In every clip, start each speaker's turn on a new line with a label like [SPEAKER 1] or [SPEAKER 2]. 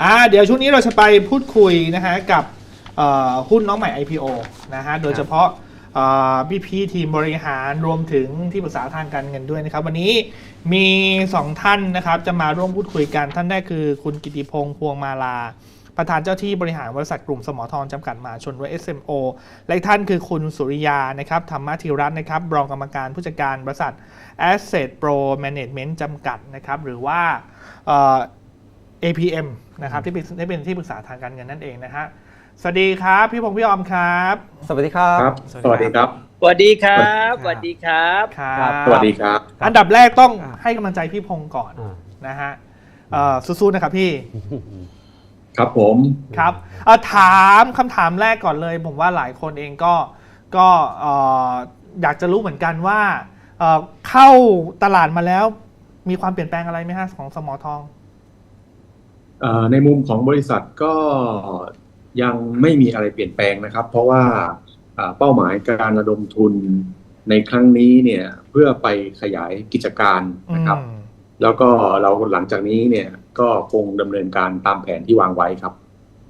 [SPEAKER 1] อ่าเดี๋ยวช่วงนี้เราจะไปพูดคุยนะฮะกับเอ่อหุ้นน้องใหม่ IPO นะฮะโดยเฉพาะพี่พี่ๆทีมบริหารรวมถึงที่ปรึกษาทางการเงินด้วยนะครับ วันนี้มี 2 ท่านนะครับ จะมาร่วมพูดคุยกันท่านแรกคือคุณกิติพงษ์พวงมาลา ประธานเจ้าที่บริหารบริษัทกลุ่มสมอทองจำกัดมหาชนหรือ SMO และอีกท่านคือคุณสุริยานะครับธรรมธิรัตน์นะครับรองกรรมการผู้จัดการบริษัท Asset Pro Management จำกัดนะครับหรือว่าเอ่อ APM นะครับที่เป็นที่เป็นที่ปรึกษาทางการเงินนั่นเองนะฮะสวัสดีครับพี่พงษ์พี่ออมครับ
[SPEAKER 2] สวัสดีครับ
[SPEAKER 3] ครับ
[SPEAKER 1] ส
[SPEAKER 3] ส
[SPEAKER 1] วั
[SPEAKER 3] วั
[SPEAKER 1] ส
[SPEAKER 3] ส
[SPEAKER 1] ดี
[SPEAKER 3] ดี
[SPEAKER 1] ค
[SPEAKER 3] ค
[SPEAKER 1] รั
[SPEAKER 3] รับบ
[SPEAKER 4] สวัสดีครับ
[SPEAKER 1] ครับ
[SPEAKER 4] สวัสดีครับ
[SPEAKER 1] ครับ
[SPEAKER 3] สวัสดีครับ
[SPEAKER 1] อันดับแรกต้อง
[SPEAKER 2] อ่า
[SPEAKER 1] ให้กำลังใจพี่พงษ์ก่อน
[SPEAKER 2] อ่า
[SPEAKER 1] นะฮะเอ่อสู้ๆนะครับพี่
[SPEAKER 3] ครับผม
[SPEAKER 1] ครับเอ่อถามคำถามแรกก่อนเลย ผมว่าหลายคนเองก็ก็เอ่ออยากจะรู้เหมือนกันว่าเอ่อเข้าตลาดมาแล้ว มีความเปลี่ยนแปลงอะไรไหมฮะของสมอทอง
[SPEAKER 3] เอ่อ ในมุมของบริษัทก็ยังไม่มีอะไรเปลี่ยนแปลงนะครับ เพราะว่าเอ่อเป้าหมายการระดมทุนในครั้งนี้เนี่ยเพื่อไปขยายกิจการนะครับ
[SPEAKER 1] อืม
[SPEAKER 3] แล้วก็เราหลังจากนี้เนี่ยก็คงดำเนินการตามแผนที่วางไว้ครับ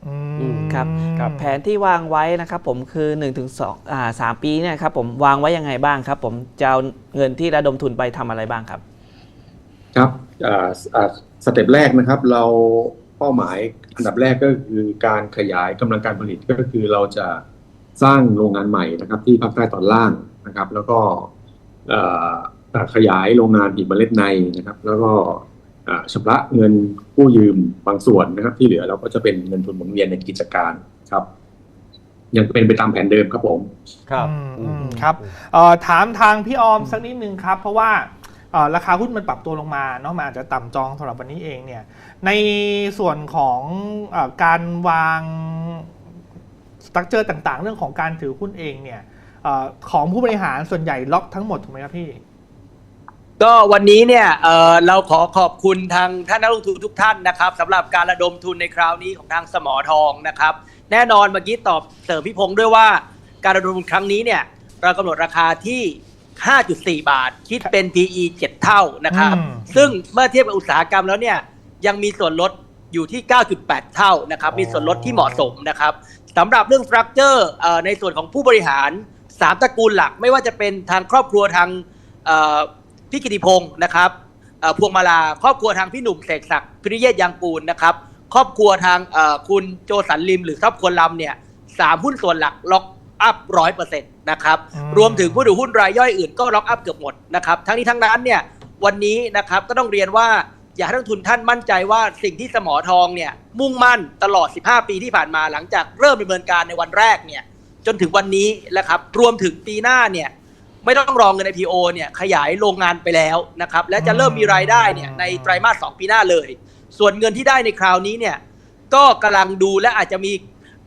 [SPEAKER 1] อื
[SPEAKER 2] อื
[SPEAKER 1] ม
[SPEAKER 2] มครับครับแผนที่วางไว้นะครับ ผมคือ1นถึงสองอ่าสามปีเนี่ยครับผมวางไว้ยังไงบ้างครับ ผมจะเอาเงินที่ระดมทุนไปทำอะไรบ้างครับ
[SPEAKER 3] ครับอ่าอ่าสเต็ปแรกนะครับ เราเป้าหมายอันดับแรกก็คือการขยายกำลังการผลิตก็คือเราจะสร้างโรงงานใหม่นะครับ ที่ภาคใต้ตอนล่างนะครับ แล้วก็เอ่ออ่าขยายโรงงานผลิตเมล็ดในนะครับ แล้วก็อ่าชำระเงินกู้ยืมบางส่วนนะครับ ที่เหลือเราก็จะเป็นเงินทุนหมุนเวียนในกิจการครับยังเป็นไปตามแผนเดิมครับผม
[SPEAKER 2] ครับ
[SPEAKER 1] อืมอืมครับเอ่อถามทางพี่ออมสักนิดนึงครับ เพราะว่าเอ่อ ราคาหุ้นมันปรับตัวลงมาเนาะมันอาจจะต่ำจองสำหรับวันนี้เองเนี่ยในส่วนของอการวางสตั๊กเจอร์ต่างๆ เรื่องของการถือหุ้นเองเนี่ยอของผู้บริหารส่วนใหญ่ล็อกทั้งหมดถูกไหมครับพี่
[SPEAKER 4] ก็วันนี้เนี่ยเเราขอขอบคุณทางท่านนักลงทุนทุกท่านนะครับสำหรับการระดมทุนในคราวนี้ของทางสมอทองนะครับ แน่นอนเมื่อกี้ตอบเสริมพี่พงษ์ด้วยว่า การระดมทุนครั้งนี้เนี่ยเรากำหนดราคาที่ 5.4 บาท คิดเป็น PE 7 เท่านะครับ
[SPEAKER 1] อืม
[SPEAKER 4] ซึ่งเมื่อเทียบกับอุตสาหกรรมแล้วเนี่ยยังมีส่วนลดอยู่ที่ 9.8 เท่านะครับ มีส่วนลดที่เหมาะสมนะครับสำหรับเรื่องสตรัคเจอร์ในส่วนของผู้บริหาร 3 ตระกูลหลักไม่ว่าจะเป็นทางครอบครัวทางเอ่อพี่กิติพงศ์นะครับเอ่อพวงมาลาครอบครัวทางพี่หนุ่มเสกศักดิ์พิริเยศยางกูลนะครับ ครอบครัวทางเอ่อคุณโจสันลิม หรือครอบครัวลำเนี่ยสามหุ้นส่วนหลักล็อก อัพร้อยเปอร์เซ็นต์นะครับ
[SPEAKER 1] อืม
[SPEAKER 4] รวมถึงผู้ถือหุ้นรายย่อยอื่นก็ล็อกอัพเกือบหมดนะครับ ทั้งนี้ทั้งนั้นเนี่ยวันนี้นะครับก็ต้องเรียนว่าอยากให้นักลงทุนท่านมั่นใจว่าสิ่งที่สมอทองเนี่ยมุ่งมั่นตลอด 15 ปีที่ผ่านมาหลังจากเริ่มดำเนินการในวันแรกเนี่ยจนถึงวันนี้นะครับรวมถึงปีหน้าเนี่ยไม่ต้องรองเงิน IPO เนี่ยขยายโรงงานไปแล้วนะครับและจะเริ่มมีรายได้เนี่ยในไตรมาส 2 ปีหน้าเลย ส่วนเงินที่ได้ในคราวนี้เนี่ยก็กำลังดูและอาจจะมี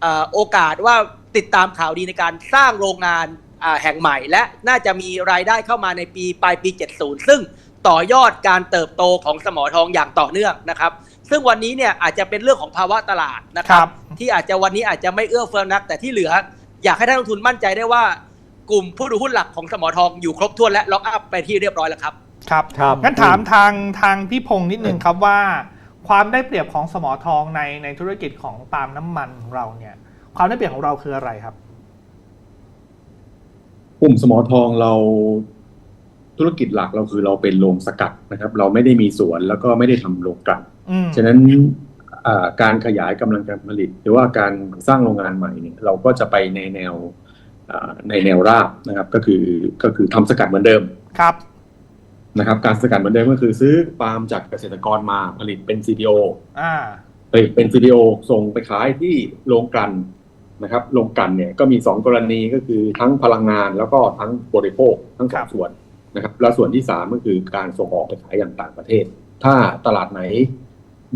[SPEAKER 4] เอ่อโอกาสว่า ติดตามข่าวดีในการสร้างโรงงานอ่าแห่งใหม่ และน่าจะมีรายได้เข้ามาในปีปลายปี 70 ซึ่งต่อยอดการเติบโตของสมอทองอย่างต่อเนื่องนะครับ ซึ่งวันนี้เนี่ยอาจจะเป็นเรื่องของภาวะตลาดนะครั
[SPEAKER 1] ครับบ
[SPEAKER 4] ที่อาจจะวันนี้อาจจะไม่เอื้อเฟื้อนักแต่ที่เหลือ อยากให้ท่านลงทุนมั่นใจได้ว่ากลุ่มผู้ถือหุ้นหลักของสมอทองอยู่ครบถ้วนและล็อกอัพไปที่เรียบร้อยแล้วครับ
[SPEAKER 1] ครับ
[SPEAKER 2] ครับ
[SPEAKER 1] งั้นถามทางทางพี่พงษ์นิดนึงครับว่า ความได้เปรียบของสมอทองในในธุรกิจของปาล์มน้ำมันของเราเนี่ย ความได้เปรียบของเราคืออะไรครับ
[SPEAKER 3] กลุ่มสมอทองเราธุรกิจหลักเราคือเราเป็นโรงสกัดนะครับ เราไม่ได้มีสวนแล้วก็ไม่ได้ทำโรงกลั่น
[SPEAKER 1] อืม
[SPEAKER 3] ฉะนั้นอ่าการขยายกำลังการผลิต หรือว่าการสร้างโรงงานใหม่เนี่ยเราก็จะไปในแนวอ่าในแนวราบนะครับ ก็คือก็คือทำสกัดเหมือนเดิม
[SPEAKER 1] ครับ
[SPEAKER 3] นะครับ การสกัดเหมือนเดิมก็คือซื้อปาล์มจากเกษตรกรมาผลิตเป็น CDO
[SPEAKER 1] อ่า
[SPEAKER 3] ผลิตเป็น CDO ส่งไปขายที่โรงกลั่น นะครับโรงกลั่นเนี่ยก็มีสองกรณีก็คือทั้งพลังงานแล้วก็ทั้งบริโภคทั้งส
[SPEAKER 1] ครั
[SPEAKER 3] อง
[SPEAKER 1] บ
[SPEAKER 3] ส่วนนะครับแล้วส่วนที่สามก็คือการส่งออกไปขายอย่างต่างประเทศ ถ้าตลาดไหน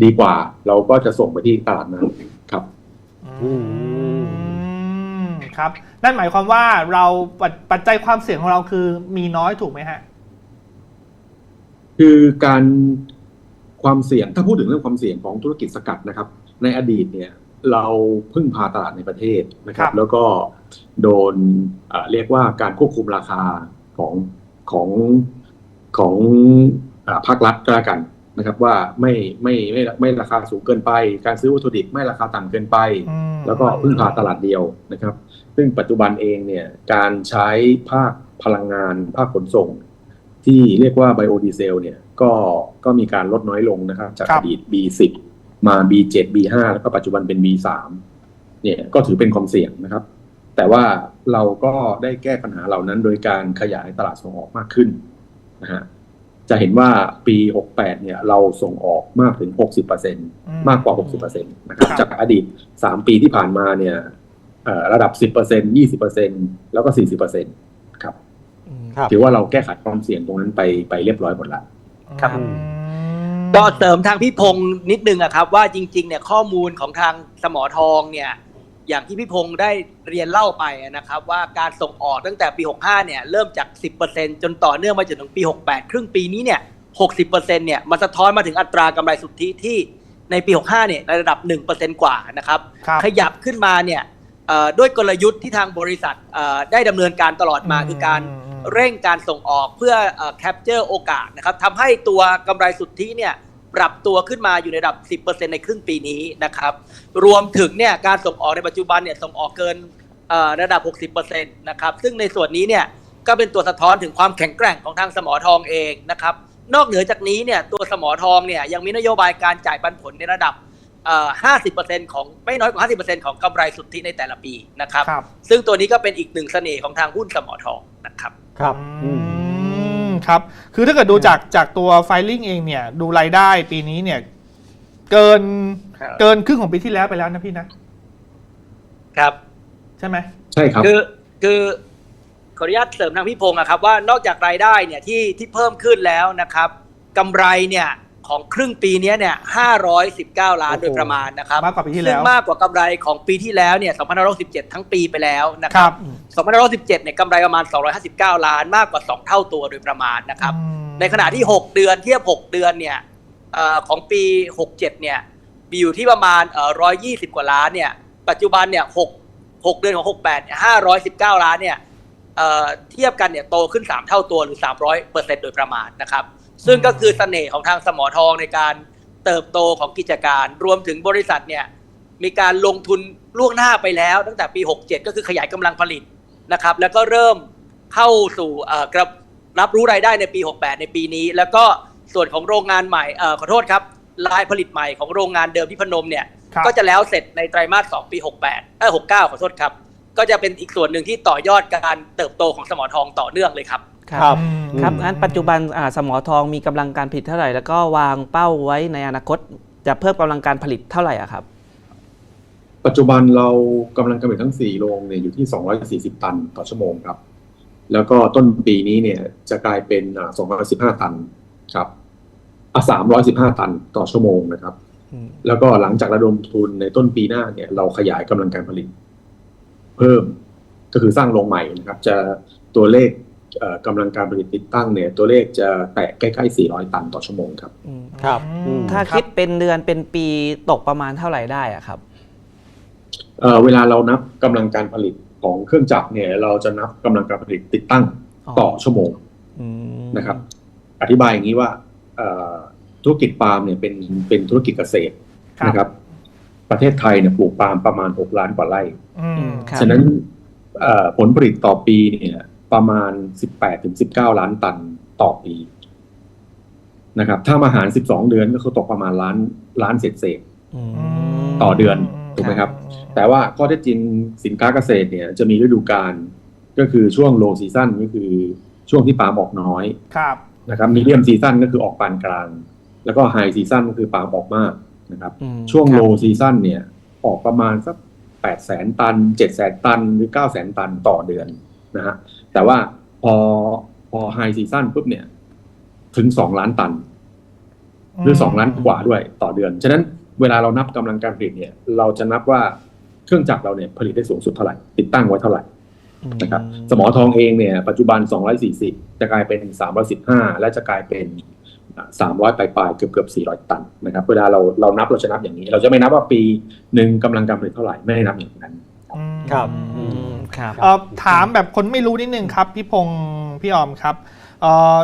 [SPEAKER 3] ดีกว่า เราก็จะส่งไปที่ตลาดนั้นครับ
[SPEAKER 1] อืมครับ นั่นหมายความว่าเราปัจปัจจัยความเสี่ยงของเราคือมีน้อยถูกไหมฮะ
[SPEAKER 3] คือการความเสี่ยงถ้าพูดถึงเรื่องความเสี่ยงของธุรกิจสกัดนะครับ ในอดีตเนี่ย เราพึ่งพาตลาดในประเทศนะครั
[SPEAKER 1] ครับบ
[SPEAKER 3] แล้วก็โดนเอ่อเรียกว่าการควบคุมราคาของของของอาภาครัฐก็แล้วกันนะครับว่าไม่ไม่ไม่ไม่ราคาสูงเกินไป การซื้อวัตถุดิบไม่ราคาต่ำเกินไป
[SPEAKER 1] อืม
[SPEAKER 3] แล้วก็พึ่งพาตลาดเดียวนะครับ ซึ่งปัจจุบันเองเนี่ยการใช้ภาคพลังงาน ภาคขนส่ง ที่เรียกว่าไบโอดีเซลเนี่ยก็ก็มีการลดน้อยลงนะครับ จาก
[SPEAKER 1] ครั
[SPEAKER 3] อบดีต B10 มา B7 B5 แล้วก็ปัจจุบันเป็น B3 เนี่ยก็ถือเป็นความเสี่ยงนะครับ แต่ว่าเราก็ได้แก้ปัญหาเหล่านั้น โดยการขยายตลาดส่งออกมากขึ้นนะฮะจะเห็นว่าปี 68 เนี่ย เราส่งออกมากถึง 60%มากกว่า 60%นะครับ
[SPEAKER 1] ครับ
[SPEAKER 3] จากอดีต 3 ปีที่ผ่านมาเนี่ยเอ่อระดับ 10% 20%แล้วก็ 40%ครับ
[SPEAKER 5] ครับ
[SPEAKER 3] ถือว่าเราแก้ไขความเสี่ยงตรงนั้นไปไปเรียบร้อยหมดแล้ว
[SPEAKER 4] ครับ
[SPEAKER 1] อืม
[SPEAKER 4] ก็เสริมทางพี่พงศ์นิดนึงอะครับ ว่าจริง ๆ เนี่ยข้อมูลของทางสมอทองเนี่ย อย่างที่พี่พงศ์ได้เรียนเล่าไปนะครับ ว่าการส่งออกตั้งแต่ปี 65 เนี่ย เริ่มจาก 10%จนต่อเนื่องมาจนถึงปี 68 ครึ่งปีนี้เนี่ย 60%เนี่ยมันสะท้อนมาถึงอัตรากำไรสุทธิที่ในปี 65 เนี่ยในระดับ 1%กว่านะครับ
[SPEAKER 1] ครับ
[SPEAKER 4] ขยับขึ้นมาเนี่ยเอ่อด้วยกลยุทธ์ที่ทางบริษัทเอ่อได้ดำเนินการตลอดมา
[SPEAKER 1] อืม
[SPEAKER 4] คือการ
[SPEAKER 1] อืม
[SPEAKER 4] เร่งการส่งออกเพื่อแคปเจอร์โอกาสนะครับทำให้ตัวกำไรสุทธิเนี่ยปรับตัวขึ้นมาอยู่ในระดับ 10%ในครึ่งปีนี้นะครับ รวมถึงเนี่ยการส่งออกในปัจจุบันเนี่ยส่งออกเกินเอ่อระดับ 60%นะครับ ซึ่งในส่วนนี้เนี่ยก็เป็นตัวสะท้อนถึงความแข็งแกร่งของทางสมอทองเองนะครับ นอกเหนือจากนี้เนี่ยตัวสมอทองเนี่ยยังมีนโยบายการจ่ายปันผลในระดับเอ่อ50%ของไม่น้อยกว่า 50%ของกำไรสุทธิในแต่ละปีนะครับ
[SPEAKER 1] ครับ
[SPEAKER 4] ซึ่งตัวนี้ก็เป็นอีกหนึ่งเสน่ห์ของทางหุ้นสมอทองนะครับ
[SPEAKER 5] ครับ
[SPEAKER 1] อืมครับ คือถ้าเกิดดูจากจากตัวไฟลิ่งเองเนี่ย ดูรายได้ปีนี้เนี่ย เกิน
[SPEAKER 4] ครับ
[SPEAKER 1] เกินครึ่งของปีที่แล้วไปแล้วนะพี่นะ
[SPEAKER 4] ครับ
[SPEAKER 1] ใช่ไหม
[SPEAKER 3] ใช่ครับ
[SPEAKER 4] คือคือขออนุญาตเสริมทางพี่พงศ์อะครับว่านอกจากรายได้เนี่ยที่ที่เพิ่มขึ้นแล้วนะครับกำไรเนี่ย ของครึ่งปีเนี้ยเนี่ย 519 ล้าน
[SPEAKER 1] โอ้โห
[SPEAKER 4] โดยประมาณนะครับ
[SPEAKER 1] มากกว่าปีที่แล้ว
[SPEAKER 4] ซึ่งมากกว่ากำไรของปีที่แล้วเนี่ย2567ทั้งปีไปแล้วนะค
[SPEAKER 1] ครั
[SPEAKER 4] รับบ2517เนี่ยกำไรประมาณ 259 ล้านมากกว่า 2 เท่าตัวโดยประมาณนะครับ
[SPEAKER 1] อืม
[SPEAKER 4] ในขณะที่ 6 เดือนเทียบ 6 เดือนเนี่ยเอ่อของปี 67 เนี่ยมีอยู่ที่ประมาณเอ่อ120 กว่าล้านเนี่ย ปัจจุบันเนี่ย6 6เดือนของ 68เนี่ย519 ล้านเนี่ยเอ่อเทียบกันเนี่ยโตขึ้น 3 เท่าตัวหรือ 300เปอร์เซ็นต์โดยประมาณนะครับ ซึ่งก็คือเสน่ห์ของทางสมอทองในการเติบโตของกิจการ รวมถึงบริษัทเนี่ยมีการลงทุนล่วงหน้าไปแล้วตั้งแต่ปี 67 ก็คือขยายกำลังผลิตนะครับ แล้วก็เริ่มเข้าสู่เอ่อกระรับรู้รายได้ในปี 68 ในปีนี้ แล้วก็ส่วนของโรงงานใหม่เอ่อขอโทษครับลายผลิตใหม่ของโรงงานเดิมที่พนมเนี่ย
[SPEAKER 1] ครับ
[SPEAKER 4] ก็จะแล้วเสร็จในไตรมาส 2 ปี 68เอ้ย69 ขอโทษครับ ก็จะเป็นอีกส่วนหนึ่งที่ต่อยอดการเติบโตของสมอทองต่อเนื่องเลยครับ
[SPEAKER 5] ครับ
[SPEAKER 1] อืม
[SPEAKER 2] ครับงั้นปัจจุบันอ่าสมอทองมีกำลังการผลิตเท่าไหร่ แล้วก็วางเป้าไว้ในอนาคตจะเพิ่มกำลังการผลิตเท่าไหร่อะครับ
[SPEAKER 3] ปัจจุบันเรากำลังการผลิตทั้ง4โรงเนี่ยอยู่ที่ 240 ตันต่อชั่วโมงครับ แล้วก็ต้นปีนี้เนี่ยจะกลายเป็นอ่า215 ตันครับอะ315 ตันต่อชั่วโมงนะครับ แล้วก็หลังจากระดมทุนในต้นปีหน้าเนี่ย เราขยายกำลังการผลิต เพิ่มก็คือสร้างโรงใหม่นะครับ จะตัวเลขเอ่อ กำลังการผลิตติดตั้งเนี่ยตัวเลขจะแตะใกล้ๆ 400 ตันต่อชั่วโมงครับ
[SPEAKER 5] ครับ
[SPEAKER 1] อืม
[SPEAKER 2] ถ้า
[SPEAKER 1] รับ
[SPEAKER 2] คิดเป็นเดือนเป็นปีตกประมาณเท่าไหร่ได้อะครับ
[SPEAKER 3] เอ่อเวลาเรานับกำลังการผลิตของเครื่องจักรเนี่ย เราจะนับกำลังการผลิตติดตั้งต่อชั่วโมง
[SPEAKER 2] อืม
[SPEAKER 3] นะครับ อธิบายอย่างนี้ว่าเอ่อธุรกิจปาล์มเนี่ยเป็นเป็นธุรกิจเกษตร
[SPEAKER 1] ครับ
[SPEAKER 3] นะครับ ประเทศไทยเนี่ยปลูกปาล์มประมาณ 6 ล้านกว่าไร่
[SPEAKER 1] อืม
[SPEAKER 2] ครับ
[SPEAKER 3] ฉะนั้นเอ่อผลผลิตต่อปีเนี่ย ประมาณ 18ถึง19 ล้านตันต่อปีนะครับ ถ้ามาหาร 12 เดือนก็คือตกประมาณล้านล้านเศษเศษ
[SPEAKER 2] อืม
[SPEAKER 3] ต่อเดือนถูกไหมครับ แต่ว่าข้อเท็จจริงสินค้าเกษตรเนี่ยจะมีฤดูกาลก็คือช่วงโลซีซั่นก็คือช่วงที่ปาล์มออกน้อย
[SPEAKER 1] ครับ
[SPEAKER 3] นะครับมีเดียมซีซั่นก็คือออกปานกลาง แล้วก็ไฮซีซั่นก็คือปาล์มออกมากนะครับ
[SPEAKER 2] อืม
[SPEAKER 3] ช่วง
[SPEAKER 2] ครับ
[SPEAKER 3] โลซีซั่นเนี่ยออกประมาณสักแปดแสนตันเจ็ดแสนตันหรือเก้าแสนตันต่อเดือน นะฮะแต่ว่าพอพอไฮซีซั่นปุ๊บเนี่ย ถึงสองล้านตัน หรือสองล้านกว่าด้วยต่อเดือน ฉะนั้นเวลาเรานับกำลังการผลิตเนี่ย เราจะนับว่าเครื่องจักรเราเนี่ยผลิตได้สูงสุดเท่าไหร่ ติดตั้งไว้เท่าไหร่นะครับสมอทองเองเนี่ย ปัจจุบัน 240 จะกลายเป็น 315 และจะกลายเป็น 300 ปลายๆเกือบเกือบ400 ตันนะครับ เวลาเราเรานับเราจะนับอย่างนี้ เราจะไม่นับว่าปีหนึ่งกำลังการผลิตเท่าไหร่ ไม่ได้นับอย่างนั้น
[SPEAKER 1] อืม
[SPEAKER 5] ครับ
[SPEAKER 2] อืม ครับ
[SPEAKER 1] เอ่อถามแบบคนไม่รู้นิดนึงครับ พี่พงศ์พี่ออมครับเอ่อ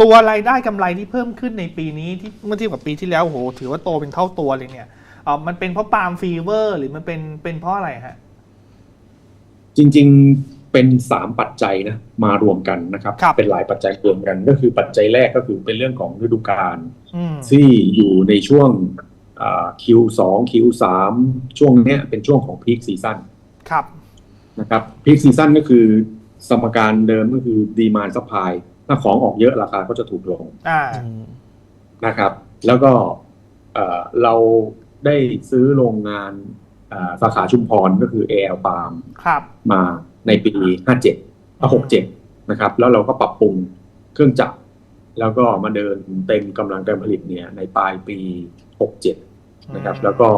[SPEAKER 1] ตัวรายได้กำไรที่เพิ่มขึ้นในปีนี้ที่เมื่อเทียบกับปีที่แล้วโอ้โหถือว่าโตเป็นเท่าตัวเลยเนี่ยเออมันเป็นเพราะปาล์มฟีเวอร์หรือมันเป็นเป็นเพราะอะไรฮะ
[SPEAKER 3] จริงๆเป็นสามปัจจัยนะมารวมกันนะครับ
[SPEAKER 1] ครับ
[SPEAKER 3] เป็นหลายปัจจัยรวมกันก็คือปัจจัยแรกก็คือเป็นเรื่องของฤดูกาล
[SPEAKER 1] อืม
[SPEAKER 3] ที่อยู่ในช่วงอ่า Q2 Q3 ช่วงเนี้ยเป็นช่วงของพีคซีซั่น
[SPEAKER 1] ครับ
[SPEAKER 3] นะครับพีคซีซั่นก็คือสมการเดิมก็คือดีมานซัพพลายถ้าของออกเยอะราคาก็จะถูกลง
[SPEAKER 1] อ่า
[SPEAKER 2] อืม
[SPEAKER 3] นะครับ แล้วก็เอ่อเราได้ซื้อโรงงานอ่าสาขาชุมพรก็คือ AL Palm
[SPEAKER 1] ครับ
[SPEAKER 3] มาในปี 57อะ67 นะครับ แล้วเราก็ปรับปรุงเครื่องจักรแล้วก็มาเดินเต็มกำลังการผลิตเนี่ย ในปลายปี 67 นะครับ แล้วก็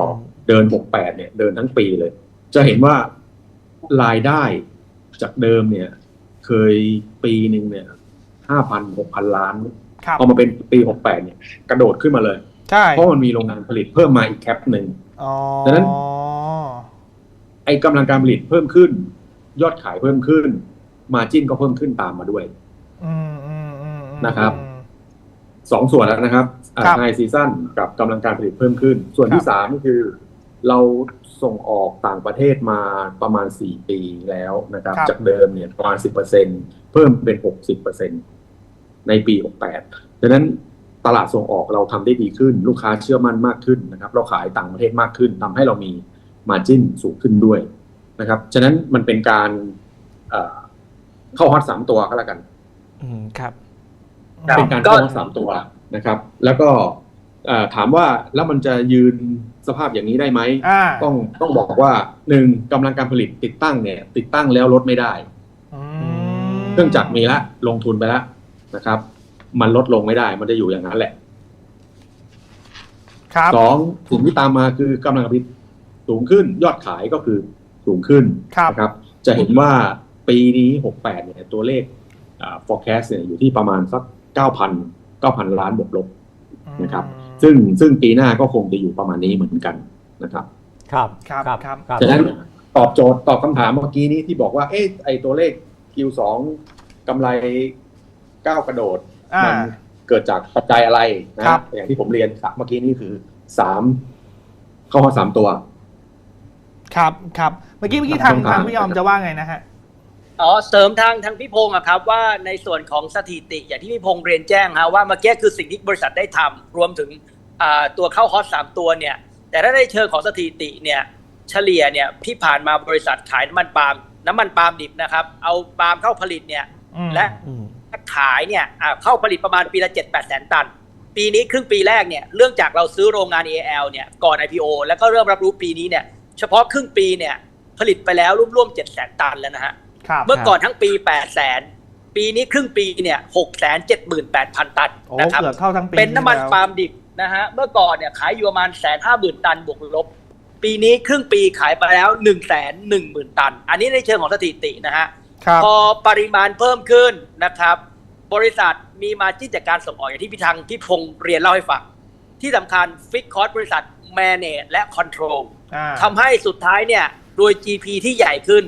[SPEAKER 3] เดิน 68 เนี่ย เดินทั้งปีเลย จะเห็นว่า รายได้จากเดิมเนี่ย เคยปีหนึ่งเนี่ย5,000 6,000ล้าน
[SPEAKER 1] ครับ
[SPEAKER 3] พอมาเป็นปี68เนี่ย กระโดดขึ้นมาเลย
[SPEAKER 1] ใช่
[SPEAKER 3] เพราะมันมีโรงงานผลิตเพิ่มมาอีกแคปหนึ่ง
[SPEAKER 1] อ๋อ
[SPEAKER 3] ดังนั้นไอ้กำลังการผลิตเพิ่มขึ้น ยอดขายเพิ่มขึ้น มาจิ้นก็เพิ่มขึ้นตามมาด้วย
[SPEAKER 1] อืมอืมอืมอืม
[SPEAKER 3] นะครับสองส่วนแล้วนะครับ
[SPEAKER 1] ครับ
[SPEAKER 3] ไฮซีซั่นกับกำลังการผลิตเพิ่มขึ้น ส่วน
[SPEAKER 1] ครั
[SPEAKER 3] ที่
[SPEAKER 1] บ
[SPEAKER 3] สามก็คือ เราส่งออกต่างประเทศมาประมาณสี่ปีแล้วนะครับ
[SPEAKER 1] ครับ
[SPEAKER 3] จากเดิมเนี่ยประมาณสิบเปอร์เซ็นเพิ่มเป็นหกสิบเปอร์เซ็นในปีหกแปดดังนั้นตลาดส่งออกเราทำได้ดีขึ้น ลูกค้าเชื่อมั่นมากขึ้นนะครับ เราขายต่างประเทศมากขึ้นทำให้เรามีมาจิ้นสูงขึ้นด้วยนะครับ ฉะนั้นมันเป็นการเอ่อเข้าฮอตสามตัวก็แล้วกัน
[SPEAKER 2] อืมครับ
[SPEAKER 4] ครับ
[SPEAKER 3] เป็นการ
[SPEAKER 4] ก็
[SPEAKER 3] เข้าสามตัวนะครับ แล้วก็เอ่อ ถามว่าแล้วมันจะยืนสภาพอย่างนี้ได้ไหม
[SPEAKER 1] อ่า
[SPEAKER 3] ต้องต้องบอกว่าหนึ่งกำลังการผลิตติดตั้งเนี่ย ติดตั้งแล้วลดไม่ได้
[SPEAKER 1] อืม
[SPEAKER 3] เครื่องจักรมีแล้วลงทุนไปแล้วนะครับ มันลดลงไม่ได้ มันจะอยู่อย่างนั้นแหละ
[SPEAKER 1] ครับ
[SPEAKER 3] สองสิ่งที่ตามมาคือกำลังการผลิตสูงขึ้นยอดขายก็คือสูงขึ้น
[SPEAKER 1] ครับ
[SPEAKER 3] นะครับ จะเห็นว่าปีนี้หกแปดเนี่ยตัวเลขอ่า forecast เนี่ยอยู่ที่ประมาณสักเก้าพันเก้าพันล้านบวกลบนะครับ ซึ่งซึ่งปีหน้าก็คงจะอยู่ประมาณนี้เหมือนกันนะครับ
[SPEAKER 5] ครับ
[SPEAKER 1] ครับ
[SPEAKER 5] ครับ
[SPEAKER 1] ครับ
[SPEAKER 5] ครับ
[SPEAKER 3] ฉะนั้นตอบโจทย์ตอบคำถามเมื่อกี้นี้ที่บอกว่าเอ๊ะไอตัวเลข Q2 กำไรก้าวกระโดด
[SPEAKER 1] อ่า
[SPEAKER 3] มันเกิดจากปัจจัยอะไรนะครับ อย่างที่ผมเรียนเมื่อกี้นี้คือสามเข้ามาสามตัว
[SPEAKER 1] ครับครับเมื่อกี้เมื่อกี้
[SPEAKER 3] ครั
[SPEAKER 1] ทา
[SPEAKER 3] บ
[SPEAKER 1] ง
[SPEAKER 3] ต้องการ
[SPEAKER 1] ทางพี่ยอมจะว่าไงนะฮะ
[SPEAKER 4] อ๋อเสริมทางทางพี่พงศ์อะครับว่าในส่วนของสถิติอย่างที่พี่พงศ์เรียนแจ้งฮะว่าเมื่อกี้คือสิ่งที่บริษัทได้ทำรวมถึงอ่าตัวเข้าฮอตสามตัวเนี่ย แต่ถ้าในเชิงของสถิติเนี่ยเฉลี่ยเนี่ยที่ผ่านมาบริษัทขายน้ำมันปาล์มน้ำมันปาล์มดิบนะครับ เอาปาล์มเข้าผลิตเนี่ย
[SPEAKER 1] อืม
[SPEAKER 4] และ
[SPEAKER 2] อืม
[SPEAKER 4] ขายเนี่ยอ่าเข้าผลิตประมาณปีละ7 8แสนตัน ปีนี้ครึ่งปีแรกเนี่ยเรื่องจากเราซื้อโรงงาน AL เนี่ยก่อน IPO แล้วก็เริ่มรับรู้ปีนี้เนี่ยเฉพาะครึ่งปีเนี่ยผลิตไปแล้วร่วมๆ7แสนตันแล้วนะฮะ
[SPEAKER 1] ครับ
[SPEAKER 4] เมื่อก่อนทั้งปี8 0 0แสนปีนี้ครึ่งปีเนี่ย6 7 8 0 0 0 ตัน
[SPEAKER 1] โอ้
[SPEAKER 4] นะครับ
[SPEAKER 1] เกือบเท่าทั้งปี
[SPEAKER 4] เป็นน้ำมัน
[SPEAKER 1] แล้ว
[SPEAKER 4] ปาล์มดิบนะฮะเมื่อก่อนเนี่ยขายอยู่ประมาณแสนห้าหมื่นตันบวกลบ ปีนี้ครึ่งปีขายไปแล้ว1นึ่งแสนหนึ่งหมื่นตัน อันนี้ในเชิงของสถิตินะฮะ
[SPEAKER 1] ครับ
[SPEAKER 4] พอปริมาณเพิ่มขึ้นนะครับ บริษัทมีมาจิ้นจากการส่งออกอย่างที่พี่ทางพี่พงศ์เรียนเล่าให้ฟัง ที่สำคัญฟิกคอร์สบริษัท manage และ control
[SPEAKER 1] อ่า
[SPEAKER 4] ทำให้สุดท้ายเนี่ยโดย GP ที่ใหญ่ขึ้น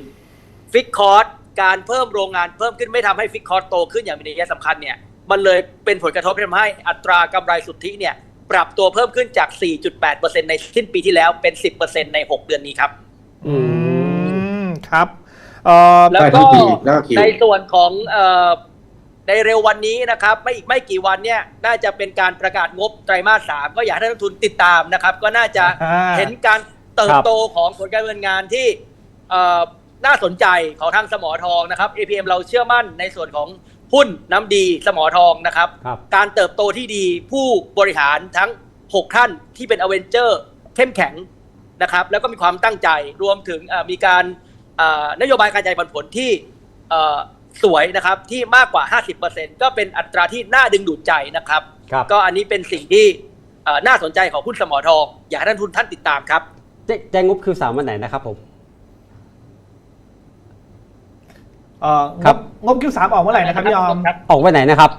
[SPEAKER 4] ฟิกคอร์สการเพิ่มโรงงานเพิ่มขึ้นไม่ทำให้ฟิกคอร์สโตขึ้นอย่างมีนัยสำคัญเนี่ยมันเลยเป็นผลกระทบที่ทำให้อัตรากำไรสุทธิเนี่ยปรับตัวเพิ่มขึ้นจาก 4.8%ในสิ้นปีที่แล้วเป็น 10%ใน 6 เดือนนี้ครับ
[SPEAKER 5] อืม
[SPEAKER 1] อืมครับเอ่อ
[SPEAKER 4] แล้ว
[SPEAKER 3] ได้
[SPEAKER 4] ก็
[SPEAKER 3] ทั้งปีแล้วก็คิว
[SPEAKER 4] ในส่วนของเอ่อในเร็ววันนี้นะครับ ไม่อีกไม่กี่วันเนี่ย น่าจะเป็นการประกาศงบไตรมาสสามก็อยากให้นักลงทุนติดตามนะครับ ก็น่าจะ
[SPEAKER 1] อ่า
[SPEAKER 4] เห็นการเติบโตของผลการดำเนินงานที่เอ่อ น่าสนใจของทางสมอทองนะครับ APM เราเชื่อมั่นในส่วนของหุ้นน้ำดีสมอทองนะครับ
[SPEAKER 5] ครับ
[SPEAKER 4] การเติบโตที่ดีผู้บริหารทั้ง 6 ท่านที่เป็นอเวนเจอร์เข้มแข็งนะครับ แล้วก็มีความตั้งใจรวมถึงเอ่อมีการเอ่อนโยบายการจ่ายปันผลที่เอ่อสวยนะครับที่มากกว่า 50%ก็เป็นอัตราที่น่าดึงดูดใจนะครับ
[SPEAKER 5] ครับ
[SPEAKER 4] ก็อันนี้เป็นสิ่งที่เอ่อน่าสนใจของหุ้นสมอทอง อยากให้ท่านทุนท่านติดตามครับ
[SPEAKER 5] แจ้แจ้งงบคือสามวันไหนนะครับผม
[SPEAKER 1] เอ่อ
[SPEAKER 5] ครั
[SPEAKER 1] งบบงบคิวสามออกเมื่อไหร่นะครับพี่ยอม
[SPEAKER 5] ออกวันไหนนะครับ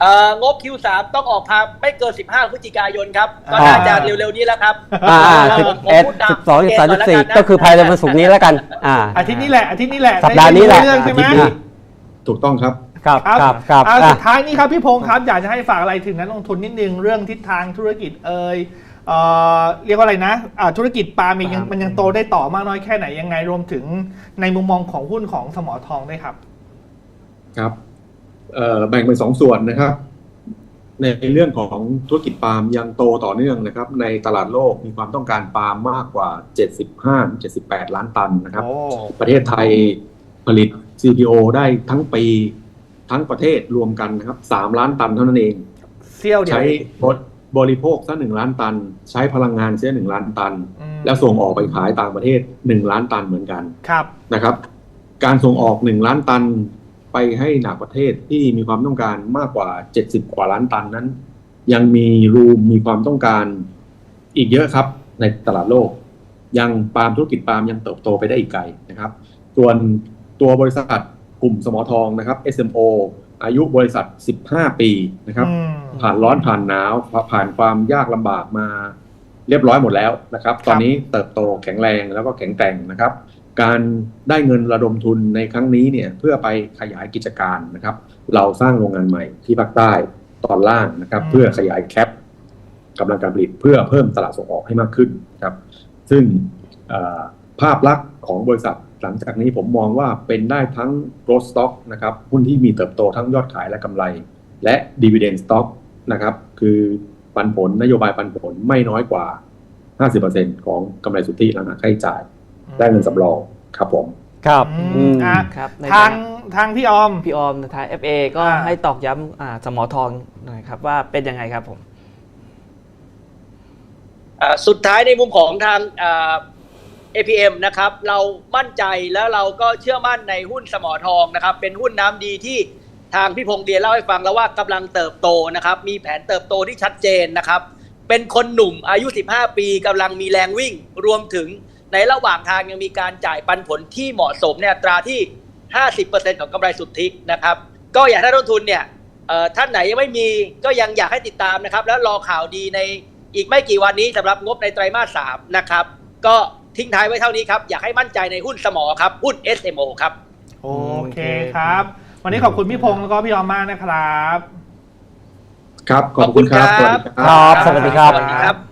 [SPEAKER 4] เอ่องบ Q3 ต้องออกภายไม่เกิน 15 พฤศจิกายนครับ ก็
[SPEAKER 1] อ่า
[SPEAKER 4] น่าจะเร็วๆนี้แล้วครับ
[SPEAKER 5] อ่า
[SPEAKER 4] ผม
[SPEAKER 5] สิบ
[SPEAKER 4] ผม
[SPEAKER 5] เอ็ด
[SPEAKER 4] พูดตาม
[SPEAKER 5] สิบสองสิบสามสิบสี่
[SPEAKER 4] เกณฑ์ก่อนแล้วกันนะ
[SPEAKER 5] ก็คือภายในวันศุกร์นี้แล้วกัน อ่า
[SPEAKER 1] อาทิตย์นี้แหละ อาทิตย์นี้แหละ
[SPEAKER 5] สัปดาห์นี้แหละ
[SPEAKER 1] ไเรื่องใช่ไหม
[SPEAKER 5] อาทิตย์นี้
[SPEAKER 3] ถูกต้องครับ
[SPEAKER 5] ครับ
[SPEAKER 1] ครับ
[SPEAKER 5] ครับครับ
[SPEAKER 1] อ่า
[SPEAKER 5] อะ
[SPEAKER 1] สุดท้ายนี้ครับพี่พงศ์ครับ อยากจะให้ฝากอะไรถึงนักลงทุนนิดนึงเรื่องทิศทางธุรกิจเอ่ย เอ่อเรียกว่าอะไรนะอ่าธุรกิจปาล์มยัง
[SPEAKER 2] ปาล์ม
[SPEAKER 1] มันยังโตได้ต่อมากน้อยแค่ไหนยังไงรวมถึงในมุมมองของหุ้นของสมอทองด้วยครับ
[SPEAKER 3] ครับเอ่อแบ่งเป็นสองส่วนนะครับ ในเรื่องของธุรกิจปาล์มยังโตต่อเนื่องนะครับ ในตลาดโลกมีความต้องการปาล์มมากกว่า 75-78 ล้านตันนะครับ
[SPEAKER 1] โอ้
[SPEAKER 3] ประเทศไทยผลิต CPO ได้ทั้งปีทั้งประเทศรวมกันนะครับ 3 ล้านตันเท่านั้นเอง
[SPEAKER 1] เซี่ยวเดียว
[SPEAKER 3] ใช้ บริโภคซะหนึ่งล้านตัน ใช้พลังงานเสียหนึ่งล้านตัน
[SPEAKER 1] อืม
[SPEAKER 3] แล้วส่งออกไปขายต่างประเทศ1ล้านตันเหมือนกัน
[SPEAKER 1] ครับ
[SPEAKER 3] นะครับ การส่งออก1ล้านตันไปให้หนักประเทศที่มีความต้องการมากกว่า70กว่าล้านตันนั้น ยังมีรูมมีความต้องการอีกเยอะครับในตลาดโลก ยังปาล์มธุรกิจปาล์มยังเติบโตไปได้อีกไกลนะครับ ส่วนตัวบริษัทกลุ่มสมอทองนะครับ SMO อายุบริษัท 15 ปีนะครับ
[SPEAKER 1] อืม
[SPEAKER 3] ผ่านร้อนผ่านหนาวผ่านความยากลำบากมาเรียบร้อยหมดแล้วนะครับ ตอนนี้เติบโตแข็งแรงแล้วก็แข็งแกร่งนะครับ การได้เงินระดมทุนในครั้งนี้เนี่ยเพื่อไปขยายกิจการนะครับ เราสร้างโรงงานใหม่ที่ภาคใต้ตอนล่างนะครับ เพื่อขยายแคปกำลังการผลิตเพื่อเพิ่มตลาดส่งออกให้มากขึ้นนะครับ ซึ่งเอ่อภาพลักษณ์ของบริษัท หลังจากนี้ผมมองว่าเป็นได้ทั้ง growth stock นะครับหุ้นที่มีเติบโตทั้งยอดขายและกำไร และ dividend stock นะครับคือปันผลนโยบายปันผลไม่น้อยกว่า 50%ของกำไรสุทธิหลังหักค่าใช้จ่าย ได้เงินสำรองครับผม
[SPEAKER 5] ครับ
[SPEAKER 1] อื
[SPEAKER 5] อื
[SPEAKER 1] ม
[SPEAKER 5] ม
[SPEAKER 1] อะ
[SPEAKER 2] ครับใน
[SPEAKER 1] ทางทางพี่ออม
[SPEAKER 2] พี่ออมทาง FA ก็
[SPEAKER 1] อ่า
[SPEAKER 2] ให้ตอกย้ำอ่าสมอทองหน่อยครับว่าเป็นยังไงครับผม
[SPEAKER 4] อ่าสุดท้ายในมุมของทางอ่า APM นะครับเรามั่นใจแล้วเราก็เชื่อมั่นในหุ้นสมอทองนะครับเป็นหุ้นน้ำดีที่ทางพี่พงษ์เรียเล่าให้ฟังแล้วว่ากำลังเติบโตนะครับมีแผนเติบโตที่ชัดเจนนะครับเป็นคนหนุ่มอายุ 15 ปีกำลังมีแรงวิ่ง รวมถึงในระหว่างทางยังมีการจ่ายปันผลที่เหมาะสมในอัตราที่ 50%ของกำไรสุทธินะครับก็อยากให้นักลงทุนเนี่ยท่านไหนยังไม่มีก็ยังอยากให้ติดตามนะครับ แล้วรอข่าวดีในอีกไม่กี่วันนี้สำหรับงบในไตรมาส3นะครับ ก็ ทิ้งท้ายไว้เท่านี้ครับ อยากให้มั่นใจในหุ้นสมอครับ หุ้น SMO ครับ
[SPEAKER 1] โอเคครับ วันนี้ขอบคุณพี่พงศ์แล้วก็พี่ออมมากนะครับ
[SPEAKER 3] ครับขอบคุณครับ
[SPEAKER 4] ขอบคุณครับ
[SPEAKER 3] สวัสดีครับ
[SPEAKER 5] ครับ สวัสดีครับ
[SPEAKER 4] สวัสดีครับ